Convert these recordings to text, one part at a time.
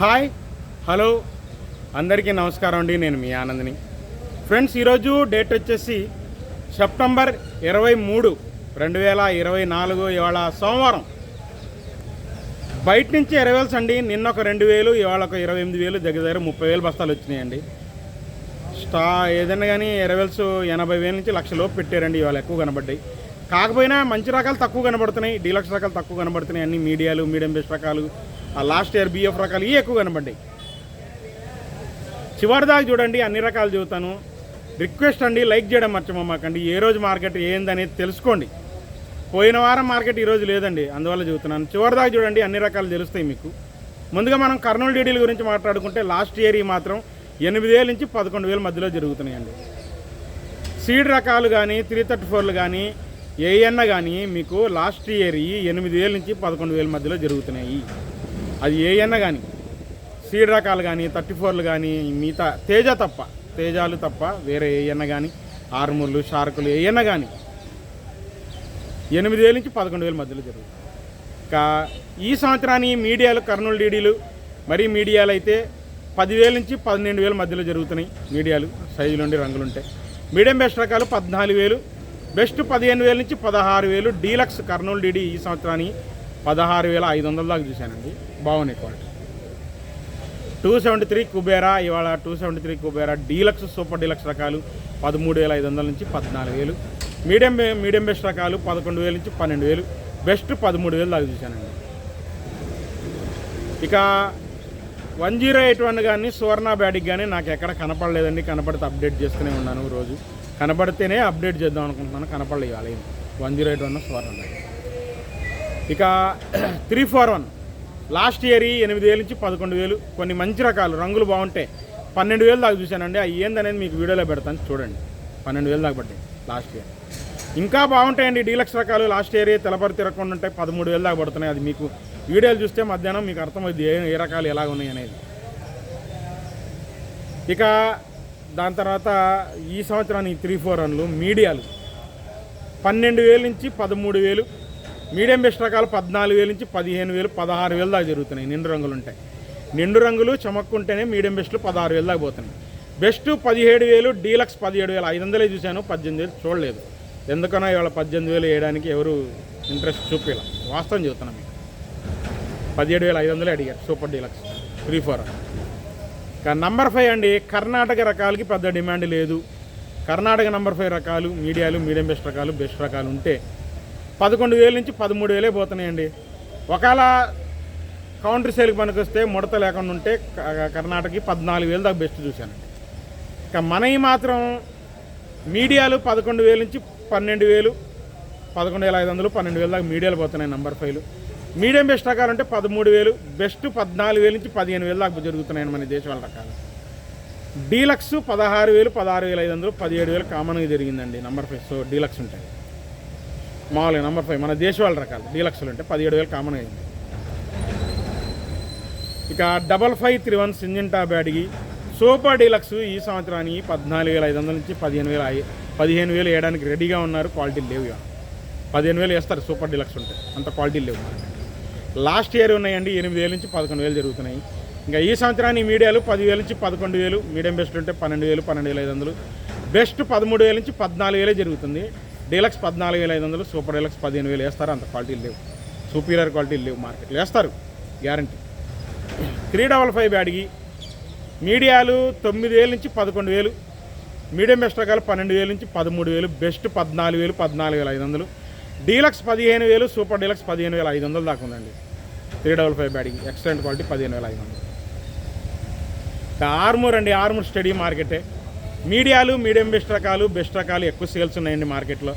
Hi hello. అందరికీ నమస్కారం అండి నేను మీ ఆనందిని. ఫ్రెండ్స్ ఈరోజు డేట్ వచ్చేసి సెప్టెంబర్ ఇరవై మూడు రెండు వేల ఇరవై నాలుగు ఇవాళ సోమవారం. బయట నుంచి ఎరవేల్స్ అండి నిన్న ఒక రెండు వేలు ఇవాళ ఒక ఇరవై ఎనిమిది వేలు దగ్గర దగ్గర ముప్పై వేలు బస్తాలు వచ్చినాయండి. స్టా ఏదైనా కానీ ఎరవేల్స్ ఎనభై వేల నుంచి లక్ష లోపు పెట్టారండి ఇవాళ ఎక్కువ కనబడ్డాయి. కాకపోయినా మంచి రకాలు తక్కువ కనబడుతున్నాయి డీలక్స్ రకాలు తక్కువ కనబడుతున్నాయి అన్ని మీడియాలు మీడియం బెస్ట్ రకాలు ఆ లాస్ట్ ఇయర్ బిఎఫ్ రకాలు ఇవి ఎక్కువ కనబడ్డాయి. చివరి దాకా చూడండి అన్ని రకాలు చూస్తాను. రిక్వెస్ట్ అండి లైక్ చేయడం మర్చిపోమాకండి ఏ రోజు మార్కెట్ ఏందనేది తెలుసుకోండి. పోయిన వారం మార్కెట్ ఈరోజు లేదండి అందువల్ల చెబుతున్నాను చివరి దాకా చూడండి అన్ని రకాలు తెలుస్తాయి మీకు. ముందుగా మనం కర్నూలు డీడీల గురించి మాట్లాడుకుంటే లాస్ట్ ఇయర్ ఈ మాత్రం ఎనిమిది వేల నుంచి పదకొండు వేల మధ్యలో జరుగుతున్నాయండి. సీడ్ రకాలు కానీ త్రీ థర్టీ ఫోర్లు కానీ ఏఎన్న కానీ మీకు లాస్ట్ ఇయర్ ఈ ఎనిమిది వేల నుంచి పదకొండు వేల మధ్యలో జరుగుతున్నాయి. అది ఏఎన్న కానీ సీడ్ రకాలు కానీ థర్టీ ఫోర్లు కానీ మిగతా తేజ తప్ప తేజాలు తప్ప వేరే ఏఎన్న కానీ ఆర్మూర్లు షార్కులు ఏఎన్న కానీ ఎనిమిది వేల నుంచి పదకొండు వేల మధ్యలో జరుగుతుంది. ఇంకా ఈ సంవత్సరాన్ని మీడియాలు కర్నూలు డీడీలు మరీ మీడియాలు అయితే పదివేల నుంచి పన్నెండు వేల మధ్యలో జరుగుతున్నాయి మీడియాలు సైజులు ఉండి రంగులు ఉంటాయి మీడియం బెస్ట్ రకాలు పద్నాలుగు వేలు బెస్ట్ పదిహేను వేల నుంచి పదహారు వేలు డీలక్స్ కర్నూలు డీడీ ఈ సంవత్సరానికి పదహారు వేల ఐదు వందల దాకా చూశానండి. బాగున్నాయి quality. Two seventy three Kubera ఇవాళ two seventy three Kubera deluxe super deluxe రకాలు పదమూడు వేల ఐదు వందల నుంచి పద్నాలుగు వేలు. మీడియం మీడియం బెస్ట్ రకాలు పదకొండు వేల నుంచి పన్నెండు వేలు. బెస్ట్ పదమూడు వేలు దాకా చూశానండి. ఇక వన్ జీరో ఎయిట్ వన్ కానీ సువర్ణ బ్యాటిక్ కానీ నాకు ఎక్కడ కనపడలేదండి. కనపడితే అప్డేట్ చేస్తూనే ఉన్నాను రోజు. కనపడితేనే అప్డేట్ చేద్దాం అనుకుంటున్నాను. కనపడలేదు ఇవాళ one zero eight one Suvarna బ్యాటిక్. ఇక three four one. Last year ఈ ఎనిమిది వేల నుంచి పదకొండు వేలు. కొన్ని మంచి రకాలు రంగులు బాగుంటాయి పన్నెండు వేలు దాకా చూశానండి. అవి ఏందనేది మీకు వీడియోలో పెడతాను చూడండి. పన్నెండు వేలు దాకా పడ్డాయి లాస్ట్ ఇయర్. ఇంకా బాగుంటాయండి డీలక్స్ రకాలు. లాస్ట్ ఇయర్ తెలపరి తిరగకుండా ఉంటాయి పదమూడు వేలు దాకా పడుతున్నాయి. అది మీకు వీడియోలు చూస్తే మధ్యాహ్నం మీకు అర్థమైంది ఏ ఏ రకాలు ఎలా ఉన్నాయి అనేది. ఇక దాని తర్వాత ఈ సంవత్సరానికి త్రీ ఫోర్ వన్లు మీడియాలు. పన్నెండు వేలు నుంచి పదమూడు వేలు మీడియం బెస్ట్ రకాలు పద్నాలుగు వేలు నుంచి పదిహేను వేలు పదహారు వేలు దాకా జరుగుతున్నాయి. నిండు రంగులు ఉంటాయి. నిండు రంగులు చమక్కుంటేనే మీడియం బెస్ట్లు పదహారు వేలు దాకా పోతున్నాయి. బెస్ట్ పదిహేడు వేలు డీలక్స్ పదిహేడు వేలు. ఐదు వందలే చూశాను పద్దెనిమిది వేలు చూడలేదు. ఎందుకనో ఇవాళ పద్దెనిమిది వేలు వేయడానికి ఎవరు ఇంట్రెస్ట్ చూపించాల వాస్తవం చెబుతున్నాం మీకు. పదిహేడు వేల ఐదు వందలే అడిగారు super deluxe. Three four. Number five అండి కర్ణాటక రకాలకి పెద్ద డిమాండ్ లేదు. కర్ణాటక నంబర్ ఫైవ్ రకాలు మీడియాలు మీడియం బెస్ట్ రకాలు బెస్ట్ రకాలు ఉంటే పదకొండు వేల నుంచి పదమూడు వేలే పోతున్నాయండి. ఒకవేళ కౌంటర్ సేల్కి పనికొస్తే ముడత లేకుండా ఉంటే కర్ణాటకకి పద్నాలుగు వేలు దాకా బెస్ట్ చూశానండి. ఇక మనవి మాత్రం మీడియాలు పదకొండు వేల నుంచి పన్నెండు వేలు పదకొండు వేల ఐదు వందలు పన్నెండు వేల దాకా మీడియాలు పోతున్నాయి నంబర్ ఫైవ్లు. మీడియం బెస్ట్ రకాలు అంటే పదమూడు వేలు బెస్ట్ పద్నాలుగు వేల నుంచి పదిహేను వేలు దాకా జరుగుతున్నాయి మన దేశవాళ రకాలు. డీలక్స్ పదహారు వేలు పదహారు వేల ఐదు వందలు పదిహేడు వేలు కామన్గా జరిగిందండి నంబర్ ఫైవ్. సో డీలక్స్ ఉంటాయి మామూలుగా నెంబర్ ఫైవ్ మన దేశవాళ రకాలు. డీలక్స్లు ఉంటే పదిహేడు వేలు కామన్ అయింది. ఇక double five three one Syngenta Byadgi. Super deluxe ఈ సంవత్సరానికి పద్నాలుగు వేల ఐదు వందల నుంచి పదిహేను వేల పదిహేను వేలు వేయడానికి రెడీగా ఉన్నారు. క్వాలిటీలు లేవు ఇక. పదిహేను వేలు వేస్తారు. సూపర్ డీలక్స్ ఉంటే అంత క్వాలిటీలు లేవు. లాస్ట్ ఇయర్ ఉన్నాయండి. ఎనిమిది వేల నుంచి పదకొండు వేలు జరుగుతున్నాయి. ఇంకా ఈ సంవత్సరాన్ని మీడియాలు పదివేల నుంచి పదకొండు వేలు మీడియం బెస్ట్ ఉంటే పన్నెండు వేలు పన్నెండు వేల ఐదు వందలు. బెస్ట్ పదమూడు వేల నుంచి పద్నాలుగు వేలే జరుగుతుంది. డీలక్స్ పద్నాలుగు వేల ఐదు వందలు సూపర్ డీలక్స్ పదిహేను వేలు వేస్తారు. అంత క్వాలిటీలు లేవు. సూపీరియర్ క్వాలిటీలు లేవు మార్కెట్లో. వేస్తారు. గ్యారంటీ. త్రీ డబల్ ఫైవ్ బ్యాడ్కి మీడియాలు తొమ్మిది వేల నుంచి పదకొండు వేలు మీడియం ఎస్ట్రకాలు పన్నెండు వేల నుంచి పదమూడు వేలు బెస్ట్ పద్నాలుగు వేలు పద్నాలుగు వేల ఐదు వందలు డీలక్స్ పదిహేను వేలు సూపర్ డీలక్స్ పదిహేను వేల ఐదు వందలు దాకా ఉందండి. త్రీ డబల్ ఫైవ్ బ్యాడ్కి ఎక్సలెంట్ క్వాలిటీ పదిహేను వేల ఐదు వందలు. ఆర్మూర్ అండి. ఆర్మూర్ స్టడీ మార్కెటే. మీడియాలు మీడియం బెస్ట్ రకాలు బెస్ట్ రకాలు ఎక్కువ సేల్స్ ఉన్నాయండి మార్కెట్లో.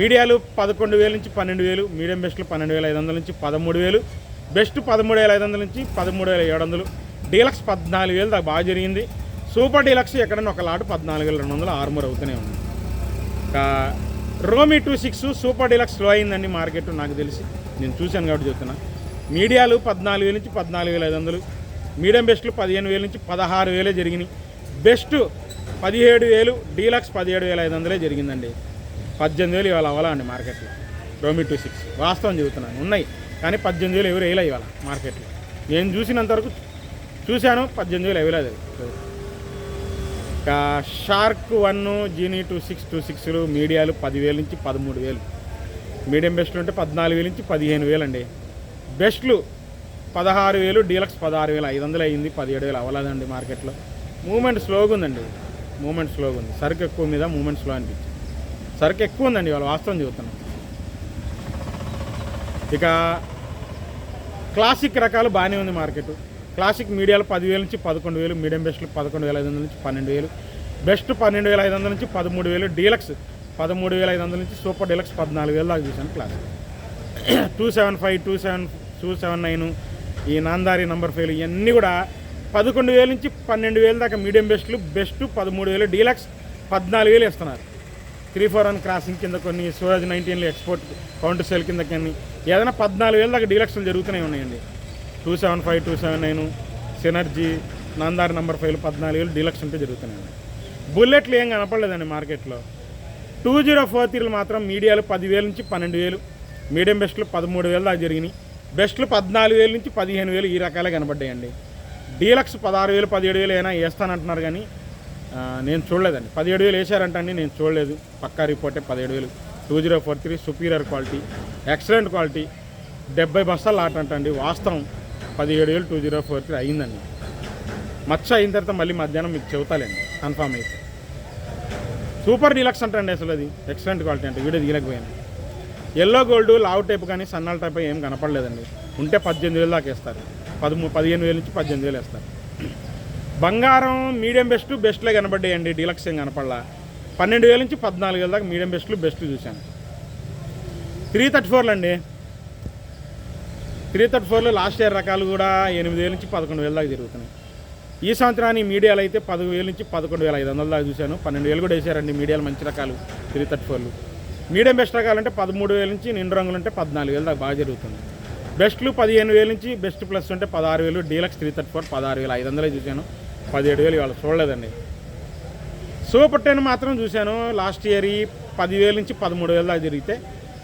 మీడియాలు పదకొండు వేల నుంచి పన్నెండు వేలు మీడియం బెస్ట్లు పన్నెండు వేల ఐదు వందల నుంచి పదమూడు వేలు బెస్ట్ పదమూడు వేల ఐదు వందల నుంచి పదమూడు వేల ఏడు వందలు. డీలక్స్ పద్నాలుగు వేలు దాకా బాగా జరిగింది. సూపర్ డీలక్స్ ఎక్కడైనా ఒక లాటు పద్నాలుగు వేల రెండు వందలు ఆర్మూర్ అవుతూనే ఉంది. రోమి రోమీ two six super deluxe slow అయిందండి మార్కెట్ నాకు తెలిసి. నేను చూశాను కాబట్టి చెప్తున్నా. మీడియాలు పద్నాలుగు వేల నుంచి పద్నాలుగు వేల ఐదు వందలు మీడియం బెస్ట్లు పదిహేను వేల నుంచి పదహారు వేలే జరిగినాయి. బెస్ట్ పదిహేడు వేలు డీలక్స్ పదిహేడు వేల ఐదు వందలే జరిగిందండి. పద్దెనిమిది వేలు ఇవాళ అవ్వాలా అండి మార్కెట్లో. రోమి టూ సిక్స్ వాస్తవం చెబుతున్నాను. ఉన్నాయి. కానీ పద్దెనిమిది వేలు ఎవరు వేయలే ఇవాళ మార్కెట్లో. నేను చూసినంత వరకు చూశాను పద్దెనిమిది వేలు ఇవ్వలేదు ఇంకా షార్క్ వన్ జీనీ టూ సిక్స్ టూ సిక్స్లు మీడియాలు పదివేలు నుంచి పదమూడు వేలు. మీడియం బెస్ట్లు ఉంటే పద్నాలుగు వేలు నుంచి పదిహేను వేలు అండి బెస్ట్లు పదహారు వేలు డీలక్స్ పదహారు వేలు ఐదు వందలు అయ్యింది పదిహేడు వేలు అవ్వలేదండి మార్కెట్లో. మూమెంట్ స్లోగా ఉందండి. మూమెంట్ స్లోగా ఉంది. సరుకు ఎక్కువ మీద మూమెంట్ స్లో అనిపించింది. సరుకు ఎక్కువ ఉందండి వాళ్ళు వాస్తవం చెబుతున్నాం. ఇక క్లాసిక్ రకాలు బాగానే ఉంది మార్కెట్. క్లాసిక్ మీడియాలు పదివేల నుంచి పదకొండు వేలు మీడియం బెస్ట్లు పదకొండు వేల ఐదు వందల నుంచి పన్నెండు వేలు బెస్ట్ పన్నెండు వేల ఐదు వందల నుంచి పదమూడు వేలు డీలక్స్ పదమూడు వేల ఐదు వందల నుంచి సూపర్ డీలక్స్ పద్నాలుగు వేలు దాకా చూశాను classic. Two seven five two seven two seven nine ఈ నాందారి నంబర్ ఫైవ్ ఇవన్నీ కూడా పదకొండు వేల నుంచి పన్నెండు వేల దాకా మీడియం బెస్ట్లు బెస్ట్ పదమూడు వేలు డీలక్స్ పద్నాలుగు వేలు ఇస్తున్నారు. త్రీ ఫోర్ వన్ క్రాసింగ్ కింద కొన్ని సూరజ్ నైన్టీన్లు ఎక్స్పోర్ట్ కౌంటర్ సేల్ కింద కొన్ని ఏదైనా పద్నాలుగు వేల దాకా డీలక్స్లు జరుగుతూనే ఉన్నాయండి. Two seven five two seven nine synergy Namdhari number five పద్నాలుగు వేలు డీలక్స్ ఉంటే జరుగుతున్నాయండి. బుల్లెట్లు ఏం కనపడలేదండి మార్కెట్లో. టూ జీరో ఫోర్ త్రీలు మాత్రం మీడియాలు పదివేల నుంచి పన్నెండు వేలు మీడియం బెస్ట్లు పదమూడు వేలు దాకా జరిగినాయి. బెస్ట్లు పద్నాలుగు వేల నుంచి పదిహేను వేలు ఈ రకాలే కనబడ్డాయండి డీలక్స్ పదహారు వేలు పదిహేడు వేలు అయినా వేస్తానంటున్నారు కానీ నేను చూడలేదండి. పదిహేడు వేలు వేసారంటండి నేను చూడలేదు. పక్కా రిపోర్టే పదిహేడు వేలు. Two zero four three superior quality excellent quality. డెబ్బై బస్తాలు ఆట అంటండి వాస్తవం పదిహేడు వేలు టూ జీరో ఫోర్ త్రీ అయిందండి. మచ్చ అయిన తర్వాత మళ్ళీ మధ్యాహ్నం మీకు చెబుతాలేండి. కన్ఫామ్ అయితే. సూపర్ డీలక్స్ అంటండి అసలు అది. ఎక్సలెంట్ క్వాలిటీ అంటే వీడియో దిగలేకపోయాను ఎల్లో గోల్డ్ లావు టైప్ కానీ సన్నాల టైప్ ఏం కనపడలేదండి. ఉంటే పద్దెనిమిది వేలు దాకా వేస్తారు. పదమూ పదిహేను వేల నుంచి పద్దెనిమిది వేలు వేస్తారు. బంగారం మీడియం బెస్ట్ బెస్ట్లే కనబడ్డాయండి డీలక్స్ ఏం కనపడలా. పన్నెండు వేల నుంచి పద్నాలుగు వేల దాకా మీడియం బెస్ట్లు బెస్ట్లు చూశాను. త్రీ థర్టీ ఫోర్లు అండి. త్రీ థర్టీ ఫోర్లో లాస్ట్ ఇయర్ రకాలు కూడా ఎనిమిది వేల నుంచి పదకొండు వేల దాకా జరుగుతున్నాయి ఈ సంవత్సరాన్ని మీడియాలు అయితే పదకొండు వేల నుంచి పదకొండు వేల ఐదు వందల దాకా చూశాను. పన్నెండు వేలు కూడా వేసారండి మీడియాలు మంచి రకాలు త్రీ థర్టీ ఫోర్లు. మీడియం బెస్ట్ రకాలు అంటే పదమూడు వేల నుంచి నిండు రంగులు అంటే పద్నాలుగు వేలు దాకా బాగా జరుగుతుంది. బెస్ట్లు పదిహేను వేల నుంచి బెస్ట్ ప్లస్ ఉంటే పదహారు వేలు డీలక్స్ త్రీ థర్టీ ఫోర్ పదహారు వేలు ఐదు వందలే చూశాను. పదిహేడు వేలు ఇవాళ చూడలేదండి. సూపర్ టెన్ మాత్రం చూశాను. లాస్ట్ ఇయర్ ఈ పదివేల నుంచి పదమూడు వేల దాకా జరిగితే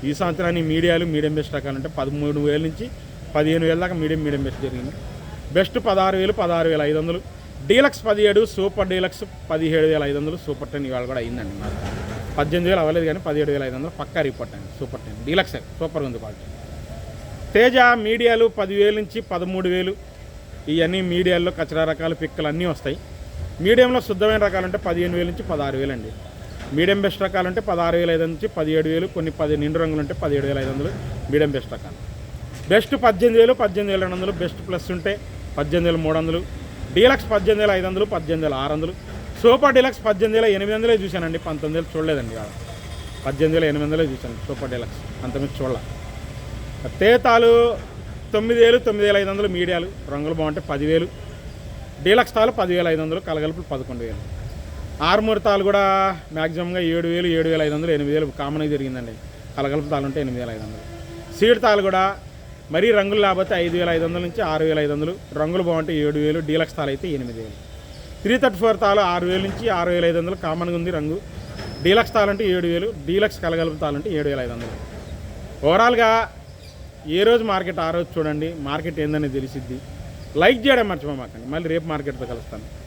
ఈ సంవత్సరాన్ని మీడియాలు మీడియం బెస్ట్ రకాలు అంటే పదమూడు వేల నుంచి పదిహేను వేల దాకా మీడియం మీడియం బెస్ట్ జరిగింది. బెస్ట్ పదహారు వేలు పదహారు వేల ఐదు వందలు. డీలక్స్ పదిహేడు సూపర్ డీలక్స్ పదిహేడు వేల ఐదు వందలు. సూపర్ టెన్ ఇవాళ కూడా అయిందండి నాకు పద్దెనిమిది వేలు అవ్వలేదు కానీ పదిహేడు వేల ఐదు వందలు పక్కా రిపోర్ట్ అండి. Super ten. డీలక్స్ సూపర్ ఉంది క్వాలిటీ. తేజ మీడియాలు పదివేలు నుంచి పదమూడు వేలు. ఇవన్నీ మీడియాల్లో కచరా రకాలు పిక్కలు అన్నీ వస్తాయి. మీడియంలో శుద్ధమైన రకాలు అంటే పదిహేను వేలు నుంచి పదహారు వేలు అండి మీడియం బెస్ట్ రకాలు అంటే పదహారు వేల ఐదు నుంచి పదిహేడు వేలు. కొన్ని పది నిండు రంగులు అంటే పదిహేడు వేల ఐదు వందలు. మీడియం బెస్ట్ రకాలు. బెస్ట్ పద్దెనిమిది వేలు పద్దెనిమిది వేల రెండు వందలు. బెస్ట్ ప్లస్ ఉంటే పద్దెనిమిది వేల మూడు వందలు. డీలక్స్ పద్దెనిమిది వేల ఐదు వందలు పద్దెనిమిది వేల ఆరు వందలు. సూపర్ డీలక్స్ పద్దెనిమిది వేల ఎనిమిది వందలే చూశానండి. పంతొమ్మిది వేలు చూడలేదండి పద్దెనిమిది వేల ఎనిమిది వందలే చూశాను. Super deluxe. అంతమంది చూడాలి. తేతాలు తొమ్మిది వేలు తొమ్మిది వేల ఐదు వందలు మీడియాలు. రంగులు బాగుంటే పదివేలు. డీలక్స్ తాలు పదివేల ఐదు వందలు కలగలుపులు పదకొండు వేలు. ఆరుమూరు తాలు కూడా మ్యాక్సిమంగా ఏడు వేలు ఏడు వేల ఐదు వందలు ఎనిమిది వేలు కామన్గా జరిగిందండి. కలగలుపు తాలు ఉంటే ఎనిమిది వేల ఐదు వందలు. సీడ్ తాలు కూడా మరీ రంగులు లేకపోతే ఐదు వేల ఐదు వందల నుంచి ఆరు వేల ఐదు వందలు. రంగులు బాగుంటే ఏడు వేలు డీలక్స్ తాలు అయితే ఎనిమిది వేలు త్రీ థర్టీ ఫోర్ తాలు ఆరు వేలు నుంచి ఆరు వేల ఐదు వందలు కామన్గా ఉంది రంగు. డీలక్స్ తాలు అంటే ఏడు వేలు డీలక్స్ కలగలుపు తాలు అంటే ఏడు వేల ఐదు వందలు. ఓవరాల్గా ఏ రోజు మార్కెట్ ఆ రోజు చూడండి మార్కెట్ ఏందని తెలిసిద్ది. లైక్ చేయడం మర్చిపోమాకండి. మళ్ళీ రేపు మార్కెట్తో కలుస్తాను.